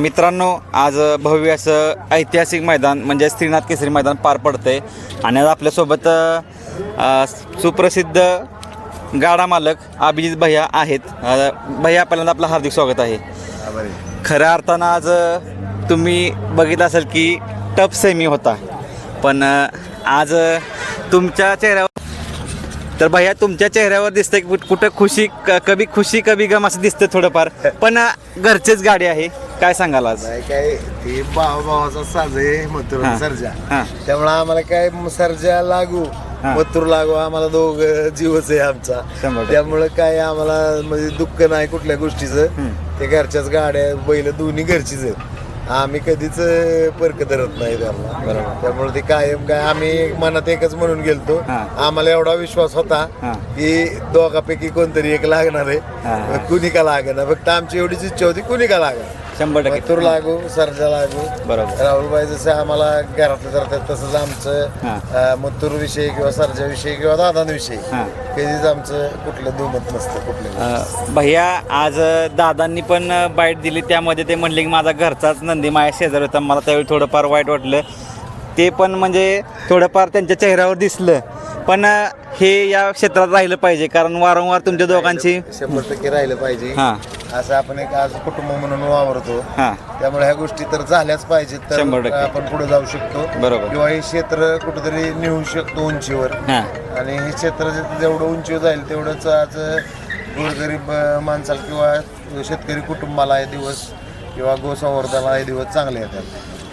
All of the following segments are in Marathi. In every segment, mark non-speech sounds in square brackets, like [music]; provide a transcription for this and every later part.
मित्रांनो आज भव्य असं ऐतिहासिक मैदान म्हणजे श्रीनाथ केसरी मैदान पार पडतंय. आणि आज आपल्यासोबत अ, सुप्रसिद्ध गाडा मालक अभिजित भैया आहेत. अ, भैया पहिल्यांदा आपलं हार्दिक स्वागत आहे. खऱ्या अर्थानं आज अ, तुम्ही बघितलं असेल की टफ सेमी होता. पण अ, आज अ, तुमच्या चेहऱ्यावर तर भैया तुमच्या चेहऱ्यावर दिसतंय की कुठं खुशी क- कभी खुशी कभी गम असं दिसतं थोडंफार. पण अ, घरचीच गाडी आहे. काय सांगाल आज नाही काय ते भावा भावाचा साज आहे मथुर हा. सर्जा हा. त्यामुळे आम्हाला काय म- सर्जा लागू हा. मथुर लागू आम्हाला दोघ जीवच आहे आमचा टक्के. त्यामुळे काय आम्हाला म्हणजे दुःख नाही कुठल्या गोष्टीचं हम्म. ते घरच्याच गाड्या बैल दोन्ही घरचीच आहेत आम्ही कधीच अं, परक धरत नाही त्यांना बरोबर. त्यामुळे ते कायम काय आम्ही मनात एकच म्हणून गेलतो हा. आम्हाला एवढा विश्वास होता हा. की दोघापैकी कोणतरी एक लागणार हा. आहे कुणी का लागणार फक्त आमची एवढीच इच्छा होती कुणी का लागणार शंभर टक्के. मथुर लागू सर्जा लागू. बरोबर. राहुलबाई जसं आम्हाला घरातलं करतात तसंच. आमचं. मथुर विषयी किंवा सर्जा विषयी किंवा दादांविषयी. कधीच आमचं कुठलं दुमत नसतं कुठलं भैया आज दादांनी पण बाईट दिली. त्यामध्ये ते म्हणले की माझा घरचाच नंदी माझ्या शेजारी होता. मला त्यावेळी थोडंफार वाईट वाटलं. ते पण म्हणजे थोडंफार त्यांच्या चेहऱ्यावर दिसलं. पण हे या क्षेत्रात राहिलं पाहिजे कारण वारंवार तुमच्या दोघांची शंभर टक्के राहिलं पाहिजे. हां. असं आपण एक आज कुटुंब म्हणून वावरतो. हां. त्यामुळे ह्या गोष्टी तर झाल्याच पाहिजेत शंभर तर टक्के. आपण पुढे जाऊ शकतो. बरोबर. किंवा हे क्षेत्र कुठेतरी नेऊ शकतो उंचीवर. हां. आणि हे क्षेत्र जे- जेवढं उंचीवर जाईल तेवढंच आज गोरगरीब अं, माणसाला किंवा शेतकरी कुटुंबाला हे दिवस किंवा गोसंवर्धनाला हे दिवस चांगले येतात.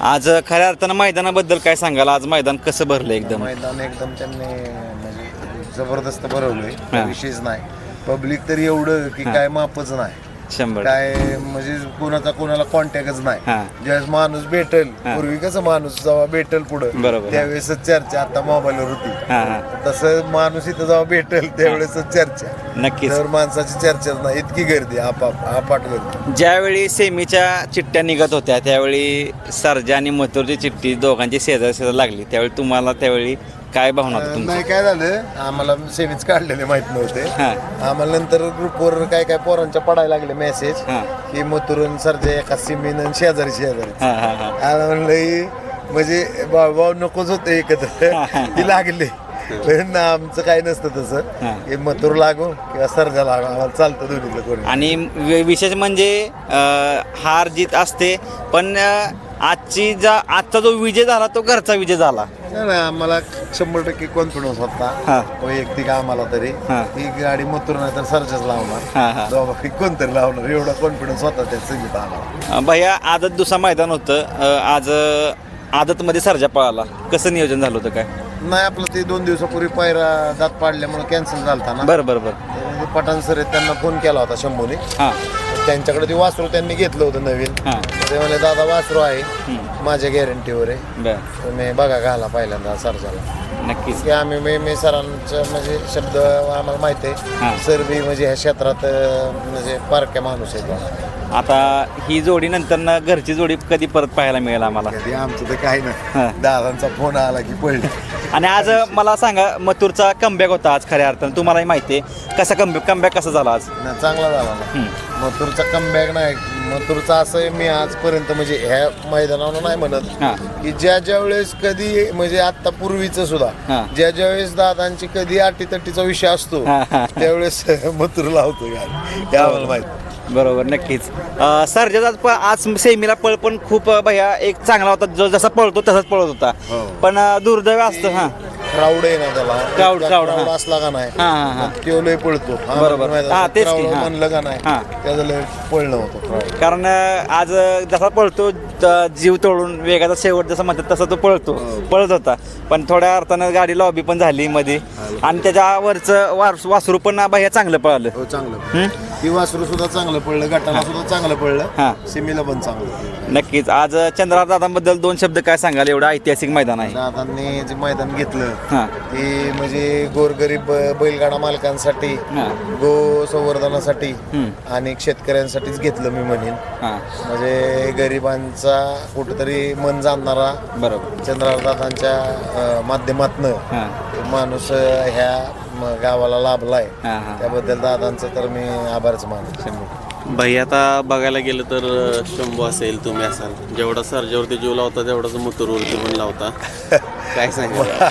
आज खऱ्या अर्थानं मैदानाबद्दल काय सांगाल? आज मैदान कसं भरलं एकदम? मैदान एकदम त्यांनी म्हणजे जबरदस्त भरवलंय. विशेष नाही. पब्लिक तर एवढं की काय मापच नाही. शंभर काय म्हणजे कोणाचा कोणाला कॉन्टॅक्टच नाही. हा. ज्यावेळेस माणूस भेटेल. पूर्वी कसं माणूस जेव्हा भेटेल पुढं बरोबर. त्यावेळेसच चर्चा आता मोबाईलवर होती. हां हां. तसं माणूस इथं जेव्हा भेटेल त्यावेळेसच चर्चा. नक्कीच. तर माणसाची चर्चाच नाही इतकी गर्दी आपाप आपाट गर्दी. ज्यावेळी सेमीच्या चिठ्ठ्या निघत होत्या त्यावेळी सर्जा आणि मथुरची चिठ्ठी दोघांची शेजार शेजार लागली. त्यावेळी तुम्हाला त्यावेळी काय भावना नाही काय झालं? आम्हाला सेमीच काढलेले माहीत नव्हते. हा. आम्हाला नंतर ग्रुपवर काय काय पोरांच्या पडायला लागले मेसेज हा. की मथुरून सरजे एका सिमीन आणि शेजारी शेजारी. हां हां हां. म्हणलं ही म्हणजे भाऊ भाऊ नकोच होते एकत्र. ती लागले. पण आमचं काही नसतं हा. तसं. हे. मथुर लागू किंवा सर्जा लागू आम्हाला चालतं कोणी. आणि वि- विशेष म्हणजे अं, हार जीत असते पण अं, आजची जा आजचा जो विजय झाला तो घरचा विजय झाला. नाही, नाही, आम्हाला शंभर टक्के कॉन्फिडन्स हा. होता वैयक्तिक आम्हाला तरी. हा. ही गाडी मथुर नाही तर सर्जाच हा, हा. लावणार दोघांपैकी कोणतरी लावणार. एवढा कॉन्फिडन्स होता त्या संगीत आम्हाला. अं, भैया आदत दुसरा मैदान होतं. अं, आज अं, आदतमध्ये सर्जा पळाला. कसं नियोजन झालं होतं काय? नाही आपलं ते दोन दिवसापूर्वी पायरा दात पाडल्यामुळे कॅन्सल झालता ना. बरं बरं बरं. पठाण सर आहेत, त्यांना फोन केला होता शंभूने. हां. त्यांच्याकडे ते वासरू त्यांनी घेतलं होतं नवीन. हां. ते म्हणले दादा वासरू आहे. माझ्या गॅरंटीवर आहे. बरं. तुम्ही बघा घाला पहिल्यांदा सरजाला. नक्कीच. की आम्ही मी मी सरांचं म्हणजे शब्द आम्हाला माहिती हा. आहे सर बी म्हणजे ह्या क्षेत्रात अं, म्हणजे पारख्या माणूस आहे आता ही जोडी नंतर घरची जोडी कधी परत पाहायला मिळेल आम्हाला? कधी? आमचं तर काही हा. नाही दादांचा फोन आला की पडले आणि आज मला सांगा मथुरचा कमबॅक होता आज खऱ्या अर्थानं. तुम्हालाही माहिती आहे. कसा कमबॅक कमबॅक कसा झाला आज? चांगला झाला ना. हम्म. मथुरचा कमबॅक नाही मथुरचा असं आहे, मी आजपर्यंत म्हणजे ह्या मैदानावर नाही म्हणत हां. की ज्या ज्या वेळेस कधी म्हणजे आता पूर्वीच हा. सुद्धा ज्या ज्या वेळेस दादांची कधी अटीतटीचा विषय असतो हा, हा. त्यावेळेस [laughs] मथुर लावतो गाडी. हे आम्हाला माहिती. बरोबर नक्कीच. अं, सर्जाचा प- आज सेमीला पळ पण खूप अं, भैया एक चांगला होता. जो जसा पळतो तसाच पळत होता. हो. पण अं, दुर्दैव असतं हां. क्राऊड आहे ना त्याला Crowd, त्या crowd, crowd हा. असला का नाही हां हां हां तो लय पळतो हा, बरोबर. माहिती हा, आहे. तेच की, crowd हा. म्हणलं का नाही हा. त्याचं लय पळणं होतं crowd. कारण अं, आज अं, जसा पळतो त- जीव तोडून वेगाचा शेवट जसा म्हणतात तसा तो पळतो हो. पळत होता. पण थोड्या अर्थानं गाडी लॉबी पण झाली मध्ये. आणि त्याच्यावरचं वास वासरू पण भैया चांगलं पळालं. हो चांगलं. हं? ती वासरू सुद्धा चांगलं पडलं गटाला सुद्धा चांगलं हा. पडलं सिमीला पण चांगलं नक्कीच. आज चंद्रा दादांबद्दल दोन शब्द काय सांगाल? एवढं ऐतिहासिक मैदान आहे. दादांनी जे मैदान घेतलं हां. ते म्हणजे गोरगरीब बैलगाडा मालकांसाठी हां. गो संवर्धनासाठी. आणि शेतकऱ्यांसाठीच घेतलं मी म्हणेन. हां. म्हणजे गरिबांचा कुठंतरी मन जाणणारा बरोबर. चंद्रदादांच्या माध्यमातनं माणूस ह्या म- गावाला लाभलाय. हां हां. त्याबद्दल दादांचं तर मी आभारच मानतो. भाई आता बघायला गेलं तर अ, शंभू असेल तुम्ही असाल. जेवढा सर्जावरती जीव लावता तेवढाच मुतूरवरती पण लावता. [laughs] काय सांगा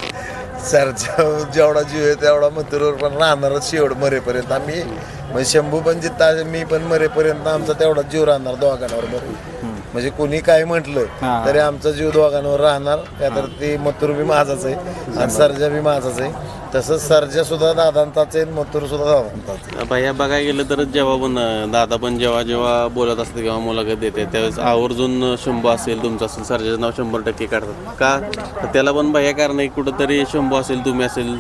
सर जेव- जेवढा जीव आहे तेवढा मथुरवर पण राहणारच शेवट मरेपर्यंत. आम्ही म्हणजे शंभू पण जिता मी पण मरेपर्यंत आमचा तेवढा जीव राहणार दोघांवर बरं म्हणजे कोणी काय म्हटलं. तरी आमचा जीव दोघांवर राहणार. का तर ते मथुर बी माझाच आहे आणि सर्जा बी माझाच आहे. तसंच सर्जा सुद्धा दादांताच आहे आणि मथुर सुद्धा दादांताच भैया बघायला गेलं तर जेव्हा पण दादा पण जेव्हा जेव्हा बोलत असते किंवा मुलाखत देते त्यावेळेस आवर्जून शंभू असेल तुमचं असेल सर्जाचं नाव शंभर टक्के काढतात. का? त्याला पण भैया कारण आहे कुठंतरी शंभू असेल तुम्ही असेल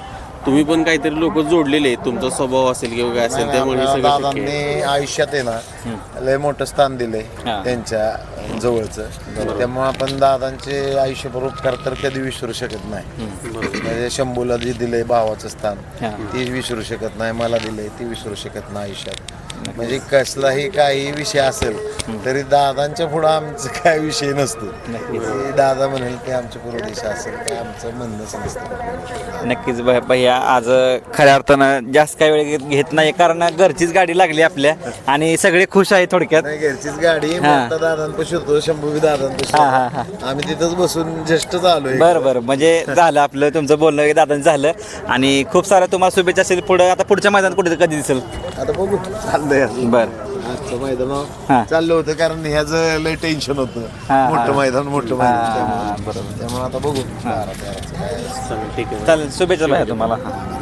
तुम्ही पण काहीतरी लोक जोडलेले आहेत. तुमचा स्वभाव असेल किंवा काय असेल त्यामुळे हे आपल्या सगळं शक्य आहे. दादांनी आयुष्यात आहे ना लय मोठं स्थान दिलंय हा. त्यांच्या जवळचं. त्यामुळे आपण दादांचे आयुष्यभर उपकार तर कधी विसरू शकत नाही. म्हणजे शंभूला जे दिलंय भावाचं स्थान हा. ती विसरू शकत नाही. मला दिलंय ती विसरू शकत नाही आयुष्यात. म्हणजे कसलाही काही विषय असेल तरी दादांच्या पुढं आमचं काय विषय नसतो. ते दादा म्हणेल ते आमच्या पूर्व दिशा असेल ते आमचं म्हणणंच नसतं. नक्कीच भैया आज खऱ्या अर्थानं जास्त काही वेळ घेत- नाही कारण घरचीच गाडी लागली आपल्या आणि सगळे खुश आहे थोडक्यात. नाही घरचीच गाडी हा. मोठा दादांपाशी होतो शंभू बी दादांपाशी हा, हा, होतो. आम्ही तिथंच बसून जस्टच आलोय बरं बरं म्हणजे झालं आपलं तुमचं बोलणं दादांचं झालं. आणि खूप सारं तुम्हाला शुभेच्छा असेल पुढं. आता पुढच्या मैदानात कुठे कधी दिसेल? आता बघू चाललंय. बरं. आजचं हा. मैदान चाललं होतं कारण ह्याचं लय टेन्शन होतं. हा, हा. मोठं मैदान मोठं मैदान. हा, त्यामुळे. आता बघू. ठीक आहे. चालेल शुभेच्छा तुम्हाला. हां